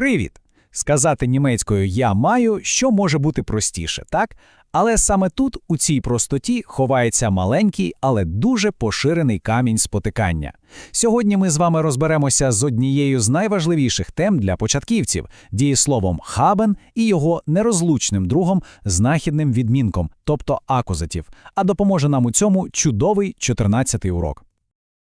Привіт! Сказати німецькою я маю, що може бути простіше, так? Але саме тут, у цій простоті, ховається маленький, але дуже поширений камінь спотикання. Сьогодні ми з вами розберемося з однією з найважливіших тем для початківців дієсловом хабен і його нерозлучним другом знахідним відмінком, тобто акузатів. А допоможе нам у цьому чудовий 14-й урок.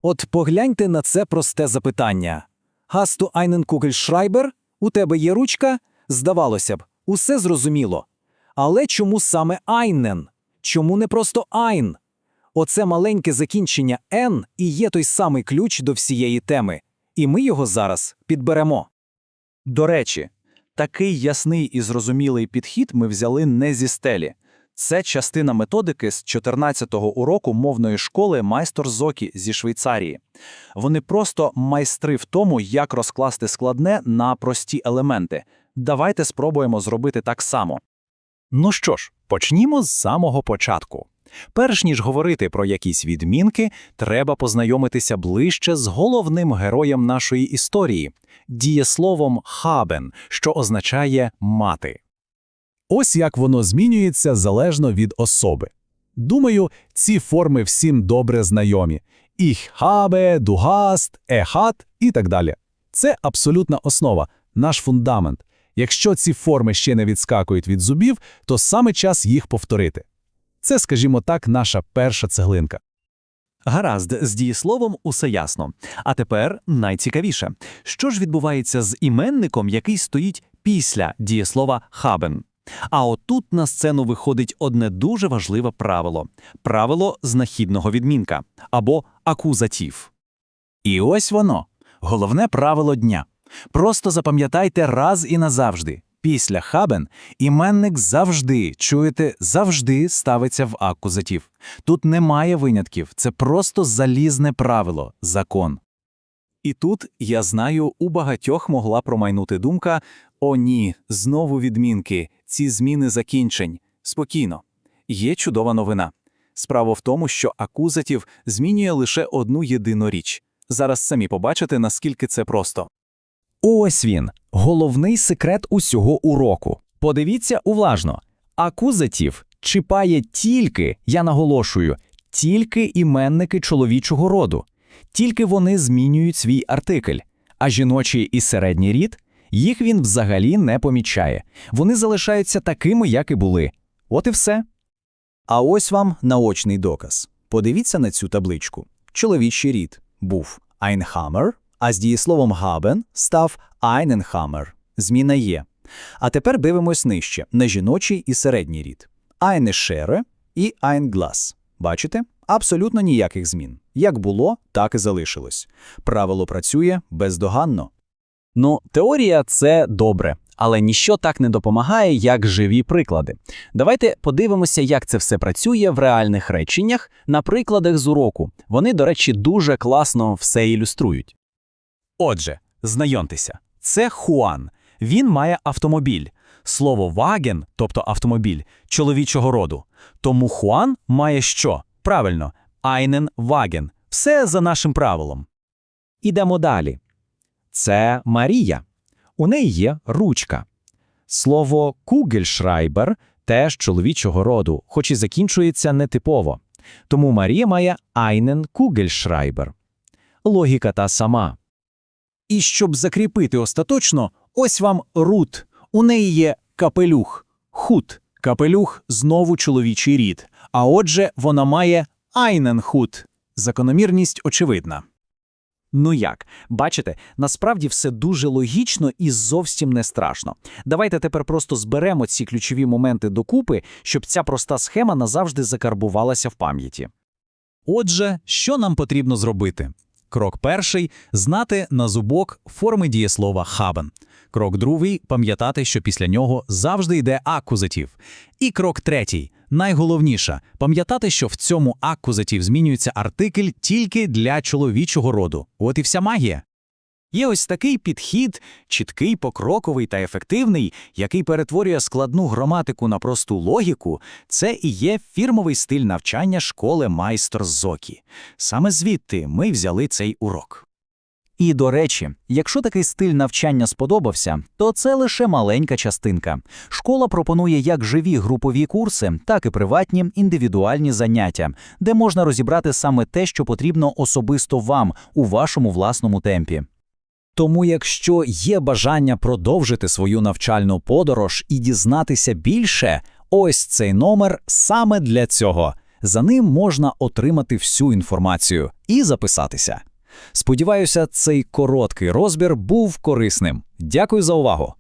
От погляньте на це просте запитання. Гасту Айнен Кугельшрайбер? У тебе є ручка? Здавалося б, усе зрозуміло. Але чому саме Айнен? Чому не просто Айн? Оце маленьке закінчення «н» і є той самий ключ до всієї теми. І ми його зараз підберемо. До речі, такий ясний і зрозумілий підхід ми взяли не зі стелі. Це частина методики з 14-го уроку мовної школи майстор Зокі зі Швейцарії. Вони просто майстри в тому, як розкласти складне на прості елементи. Давайте спробуємо зробити так само. Ну що ж, почнімо з самого початку. Перш ніж говорити про якісь відмінки, треба познайомитися ближче з головним героєм нашої історії дієсловом «haben», що означає мати. Ось як воно змінюється залежно від особи. Думаю, ці форми всім добре знайомі: «Ich habe», «Du hast», і так далі. Це абсолютна основа, наш фундамент. Якщо ці форми ще не відскакують від зубів, то саме час їх повторити. Це, скажімо так, наша перша цеглинка. Гаразд, з дієсловом усе ясно. А тепер найцікавіше. Що ж відбувається з іменником, який стоїть після дієслова «haben»? А отут на сцену виходить одне дуже важливе правило – правило знахідного відмінка або акузатив. І ось воно головне правило дня. Просто запам'ятайте раз і назавжди. Після хабен іменник завжди, чуєте, завжди ставиться в акузатив. Тут немає винятків, це просто залізне правило, закон. І тут, я знаю, у багатьох могла промайнути думка «О ні, знову відмінки, ці зміни закінчень». Спокійно. Є чудова новина. Справа в тому, що акузатів змінює лише одну єдину річ. Зараз самі побачите, наскільки це просто. Ось він, головний секрет усього уроку. Подивіться уважно. Акузатив чіпає тільки, я наголошую, тільки іменники чоловічого роду. Тільки вони змінюють свій артикль, а жіночий і середній рід їх він взагалі не помічає. Вони залишаються такими, як і були. От і все. А ось вам наочний доказ. Подивіться на цю табличку. Чоловічий рід був Einhammer, а з дієсловом haben став Einenhammer. Зміна є. А тепер дивимось нижче на жіночий і середній рід. Schere і Glas. Бачите? Абсолютно ніяких змін. Як було, так і залишилось. Правило працює бездоганно. Ну, теорія це добре, але ніщо так не допомагає, як живі приклади. Давайте подивимося, як це все працює в реальних реченнях на прикладах з уроку. Вони, до речі, дуже класно все ілюструють. Отже, знайомтеся, це Хуан. Він має автомобіль. Слово «ваген», тобто автомобіль, чоловічого роду. Тому Хуан має що? Правильно, Айнен Ваген. Все за нашим правилом. Ідемо далі. Це Марія. У неї є ручка. Слово «кугельшрайбер» теж чоловічого роду, хоч і закінчується нетипово. Тому Марія має Айнен Кугельшрайбер. Логіка та сама. І щоб закріпити остаточно, ось вам рут. У неї є капелюх, хут. Капелюх знову чоловічий рід. А отже, вона має айненхут. Закономірність очевидна. Ну як, бачите, насправді все дуже логічно і зовсім не страшно. Давайте тепер просто зберемо ці ключові моменти докупи, щоб ця проста схема назавжди закарбувалася в пам'яті. Отже, що нам потрібно зробити? Крок перший знати на зубок форми дієслова haben. Крок другий пам'ятати, що після нього завжди йде акузатів. І крок третій найголовніше пам'ятати, що в цьому акузатів змінюється артикль тільки для чоловічого роду. От і вся магія. Є ось такий підхід, чіткий, покроковий та ефективний, який перетворює складну граматику на просту логіку. Це і є фірмовий стиль навчання школи майстер Зокі. Саме звідти ми взяли цей урок. І, до речі, якщо такий стиль навчання сподобався, то це лише маленька частинка. Школа пропонує як живі групові курси, так і приватні індивідуальні заняття, де можна розібрати саме те, що потрібно особисто вам у вашому власному темпі. Тому, якщо є бажання продовжити свою навчальну подорож і дізнатися більше, ось цей номер саме для цього. За ним можна отримати всю інформацію і записатися. Сподіваюся, цей короткий розбір був корисним. Дякую за увагу!